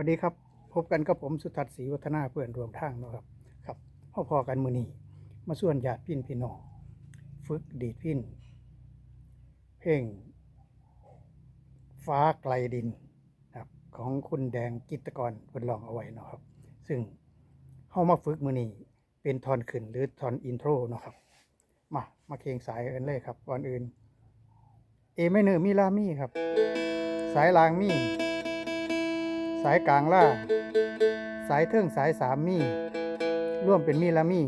วัสดีครับพบกันกับผมสุทัศน์ศรีวัฒนาเพื่อนรวมทางเนาะครับครับพ่อพอกันมือนีมาส่วนญาติพี่นพี่น้องฝึกดีดพินเพลงฟ้าไกลดินครับของคุณแดงกิตกรเพิ่นลองเอาไว้เนาะครับ ซึ่งเฮามาฝึกมือนี้เป็นทอนขึ้นหรือทอนอินโทรเนาะครับ มามาเคงสายกันเลยครับก่อนอื่น เอไม่เนอร์มีลามี่ครับ สายลางมี่ สายกลางล่า สายเทิงสายสามมี่ร่วมเป็นมี่ละมี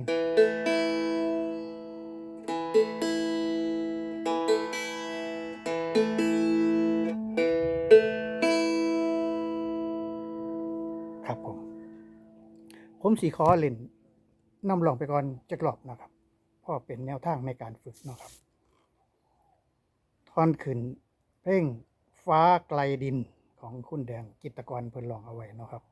ครับผม ผมสีขอเล่นนำลองไปก่อนจะกรอบนะครับพราะเป็นแนวทางในการฝึกนะครับทอนขึ้น เพลงฟ้าไกลดิน ของคุณแดงกิตกรเพิ่นลองเอาไว้เนาะครับ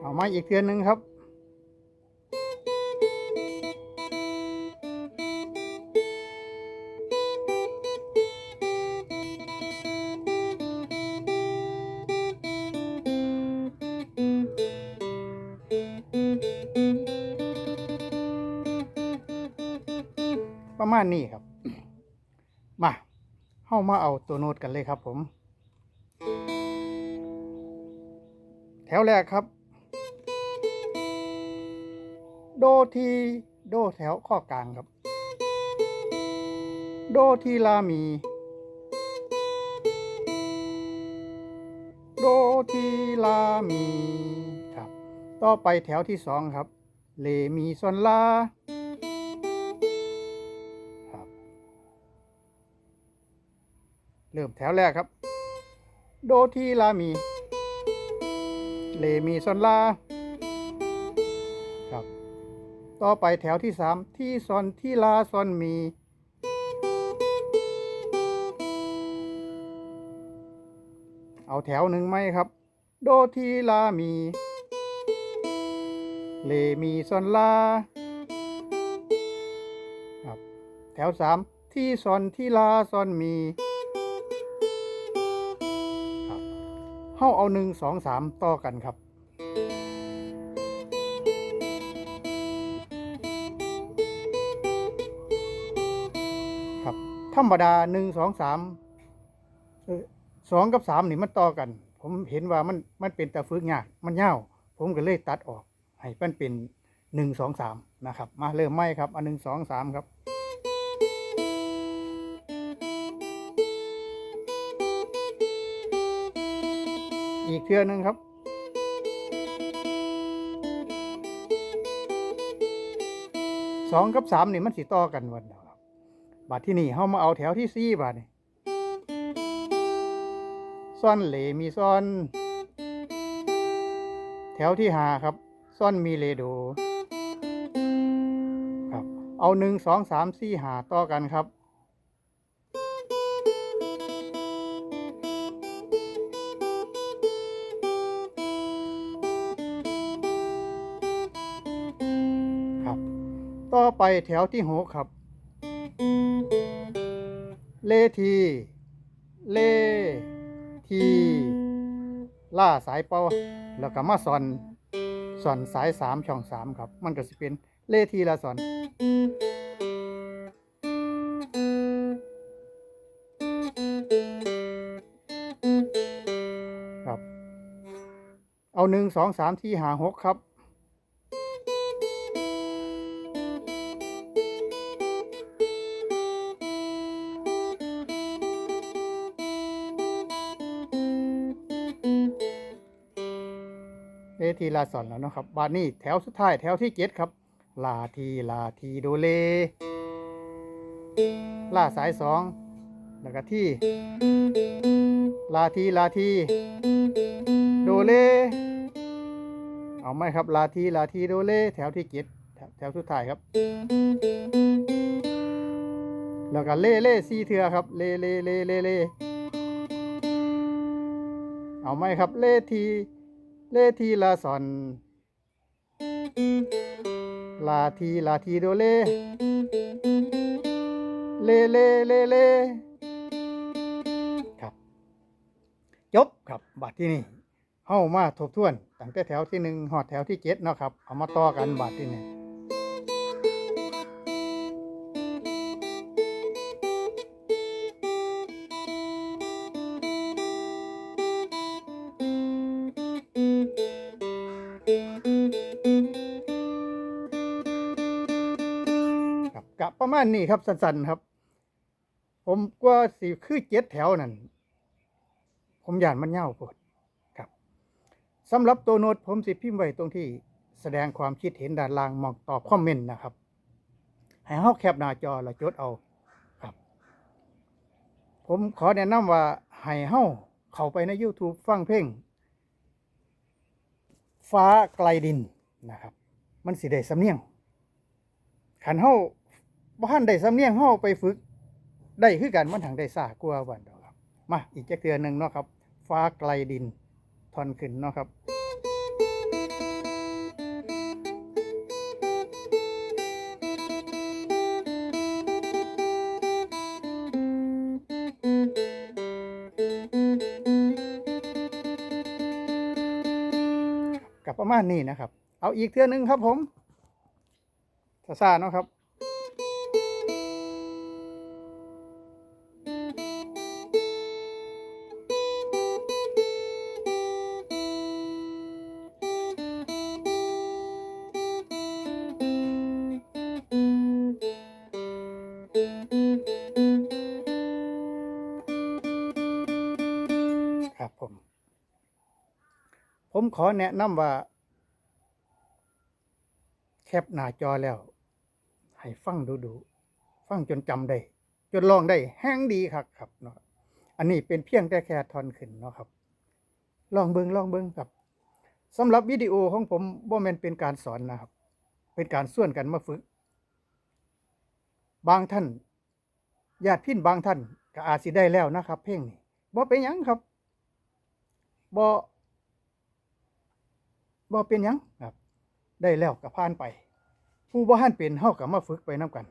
เอามาอีกเทือนหนึ่งครับ มาณนี้ครับ มาเข้ามาเอาตัวโน้ตกันเลยครับผม แถวแรกครับ โดทีโดแถวข้อกลางครับ โดทีลามี โดทีลามีครับ ต่อไปแถวที่สองครับ เลมีซอนลา เริ่มแถวแรกครับ โดทีลามีเลมีซอนลาครับ ต่อไปแถวที่สามที่ซอนที่ลาซอนมี เอาแถวหนึ่งไหมครับ โดทีลามี เลมีซอนลาครับ แถวสามที่ซอนที่ลาซอนมี เฮาเอาหนึ่งสองสามต่อกันครับ ครับ ธรรมดาหนึ่งสองสามสองกับสามนี่มันต่อกัน ผมเห็นว่ามันมันเป็นแต่ฝึกยากมันยาวผมก็เลยตัดออก ให้มันเป็นหนึ่งสองสามนะครับ มาเริ่มไหมครับ อันหนึ่งสองสามครับ อีกเทือหนึ่งครับ สองกับสามนี่มันสิต่อกันวันเดียวครับบาทที่นี่เฮามาเอาแถวที่สี่บาทนี่ซ่อนเหลมีซ่อน แถวที่หาครับ ซ่อนมีเลโดครับ เอาหนึ่งสองสามสี่หาต่อกันครับ ต่อไปแถวที่หกครับ เลที เลทีล่าสายเป้าแล้วก็มาสอนสอนสายสามช่องสามครับ มันก็จะเป็นเลทีละสอน ครับ เอาหนึ่งสองสามที่หาหกครับ ทีลาสอนแล้วนะครับบาทนี้แถวสุดท้ายแถวที่เจ็ดครับ ลาทีลาทีโดเล ลาสายสองแล้วก็ที่ ลาทีลาทีโดเล เอาไหมครับ ลาทีลาทีโดเล แถวที่เจ็ดแถวแถวสุดท้ายครับ แล้วก็เล่เล่ซีเทือครับ เล่เล่เล่เล่เล่เอาไหมครับ เล่ที เลทีลาซอน ลาทีลาทีโดเล เลเลเลเลครับ จบครับบัดที่นี่เข้ามาทบทวนตั้งแต่แถวที่หนึ่งหอดแถวที่เจ็ดเนาะครับ เอามาต่อกันบัดที่นี่ ประมาณนี้ครับสั้นๆครับ ผมกว่าสิคือเจ็ดแถวนั่นผมย่านมันเง่าวดครับสำหรับตัวโน้ตผมสิพิมพ์ไว้ตรงที่แสดงความคิดเห็นด้านล่างมองตอบคอมเมนต์นะครับ ให้เฮาแคปหน้าจอแล้วจดเอาครับ ผมขอแนะนำว่าให้เฮาเข้าไปใน YouTube ฟังเพลงฟ้าไกลดินนะครับ มันสิได้สำเนียงขันเฮา บ้านได้สำเนียงเฮาไปฝึก ได้คือกันมันถังได้ซากลัวาวันดอกครับ มาอีกจักเทือหนึ่งเนาะครับ ฟ้าไกลดินทอนขึ้นเนาะครับกับประมาณนี้นะครับ เอาอีกเทือหนึ่งครับผมซาๆเนาะครับ ครับผม ผมขอแนะนำว่า แคปหน้าจอแล้ว ให้ฟังดูดูๆฟังจนจำได้ จนลองได้แห้งดีครับครับเนาะอันนี้เป็นเพียงแต่แค่ทอนขึ้นเนาะครับ ลองเบิงลองเบิงครับสำหรับวิดีโอของผมบ่แมนเป็นการสอนนะครับ เป็นการส่วนกันมาฝึก บางท่านญาติพี่นบางท่านก็อาจสิได้แล้วนะครับ เพลงนี้บ่เป็นยังครับบ่บ่เป็นยังครับ ได้แล้วก็ผ่านไป ผู้บ่ทันเป็นเฮาก็มาฝึกไปนํกัน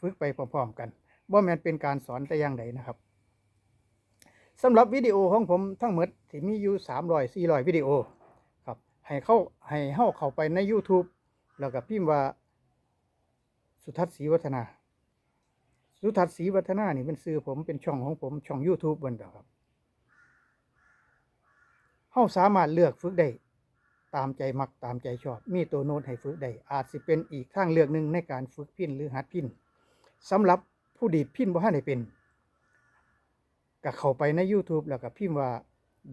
ฝึกไปพร้อมๆกันบ่แม่นเป็นการสอนแต่อย่างใดนะครับสำหรับวิดีโอของผมทั้งหมดที่มีอยู่300 400วิดีโอครับให้เข้าให้เฮาเข้าไปใน YouTube แล้วก็พิมพ์ว่าสุทัศน์ศรีวัฒนา สุทัศน์ศรีวัฒนานี่เป็นชื่อผมเป็นช่องของผมช่อง YouTube บนเด้อครับเฮาสามารถเลือกฝึกได้ตามใจมักตามใจชอบ มีตัวโน้ตให้ฝึกได้อาจสิเป็นอีกทางเลือกหนึ่งในการฝึกพินหรือหัดพินสำหรับผู้ดีดพินบ่ทันได้เป็นก็เข้าไปใน YouTube แล้วก็พิมพ์ว่า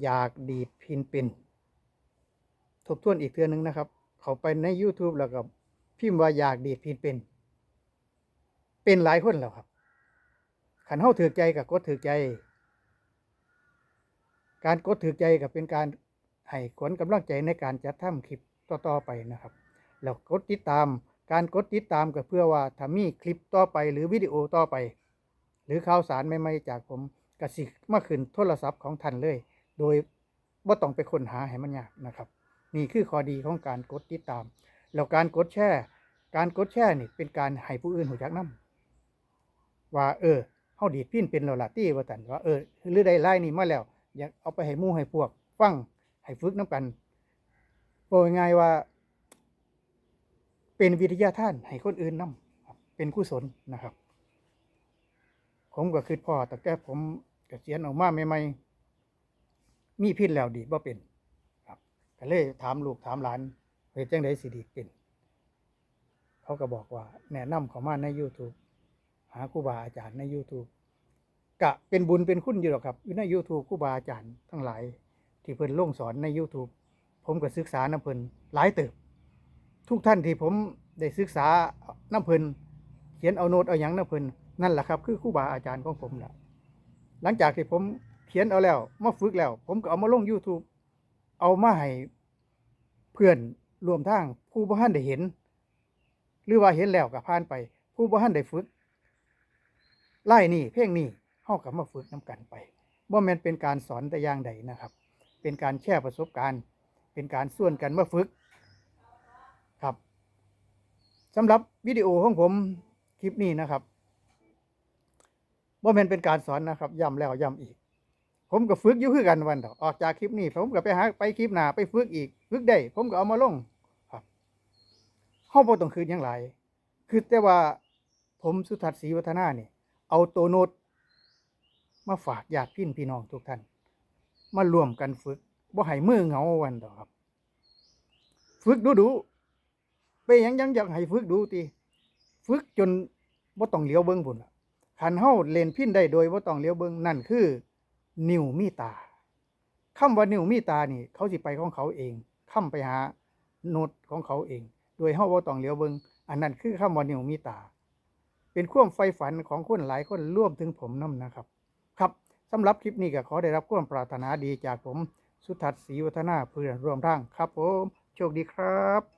อยากดีดพินเป็นทบทวนอีกเทือหนึงนะครับ เข้าไปใน YouTube แล้วก็พิมพ์ว่าอยากดีดพินเป็น เป็นหลายคนแล้วครับ ขันเฮาถือใจกับกดถือใจ การกดถือใจก็เป็นการให้ขวัญกำลังใจในการจัดทำคลิปต่อๆไปนะครับ แล้วกดติดตาม การกดติดตามก็เพื่อว่าถ้ามีคลิปต่อไปหรือวิดีโอต่อไป หรือข่าวสารใหม่ๆจากผมกสิมาขึ้นโทรศัพท์ของท่านเลย โดยบ่ต้องไปค้นหาให้มันยากนะครับ นี่คือข้อดีของการกดติดตาม แล้วการกดแชร์ การกดแชร์นี่เป็นการให้ผู้อื่นหูจักนํว่าเออ เฮาดีดพินเป็นแล้วล่ะตี้ว่าตันว่าเออหรือได้ไล่นี่มาแล้ว อยากเอาไปให้หมู่ให้พวก ฟังให้ฝึกน้ำกันบอกง่ายว่า เป็นวิทยาทานให้คนอื่นนํครับเป็นกุศลนะครับ ผมก็คือพ่อแต่แก่ผมเกษียณออกมาใหม่ๆมีพิษแล้วดีบ่เป็น ครับก็เลยถามลูกถามหลานเฮ็ดจังไดสิดีเป็น เขาก็บอกว่า แนะนำเขามาใน YouTube หาครูบาอาจารย์ใน YouTube กะเป็นบุญเป็นคุณอยู่หรอกครับอยู่ใน YouTube ครูบาอาจารย์ทั้งหลาย ที่เพิ่นลงสอนใน YouTube ผมก็ศึกษาน้ำเพิ่นหลายเติบ ทุกท่านที่ผมได้ศึกษาน้ำเพิ่นเขียนเอาโน้ตเอาหยังน้ำเพิ่นนั่นแหละครับ คือครูบาอาจารย์ของผมแหละหลังจากที่ผมเขียนเอาแล้วมาฝึกแล้ว ผมก็เอามาลง YouTube เอามาให้เพื่อนรวมทางผู้บ่ทันได้เห็น หรือว่าเห็นแล้วก็ผ่านไป ผู้บ่ทันได้ฝึก ไล่นี่เพลงนี่เฮากับมาฝึกน้กันไปบ่แมนเป็นการสอนแต่อย่างใดนะครับ เป็นการแชร์ประสบการณ์ เป็นการส่วนกันมาฝึกครับสำหรับวิดีโอของผมคลิปนี้นะครับบ่แมนเป็นการสอนนะครับย้ำแล้วย้ำอีก ผมก็ฝึกอยู่คือกันวันดอกออกจากคลิปนี้ผมก็ไปหาไปคลิปหนาไปฝึกอีกฝึกได้ ผมก็เอามาลงครับเฮาบ่ต้องคืนยังหลายคือแต่ว่าผมสุทัศน์ศรีวัฒนาเนี่ย เอาตัวโน้ตมาฝากญาติพี่พี่น้องทุกท่าน มารวมกันฝึกบ่ให้มือเหงาวันดอกครับ ฝึกดูดูๆไปยังยังอยากให้ฝึกดูติฝึกจนบ่ต้องเหลียวเบิ่งพุ่นล่ะคันเฮาเล่นพินได้โดยบ่ต้องเหลียวเบิ่งนั่นคือ นิวมีตาคำว่านิวมีตานี่ เขาสิไปของเขาเองค้าไปหาโน้ตของเขาเอง โดยเฮาบ่ต้องเหลียวเบิ่งอันนั้นคือคำว่านิวมีตา เป็นความไฟฝันของคนหลายคนร่วมถึงผมน้ำนะครับ ครับสำหรับคลิปนี้ก็ขอได้รับความปรารถนาดีจากผม สุทัศน์ศรีวัฒนาเพื่อนร่วมทางครับผม โชคดีครับ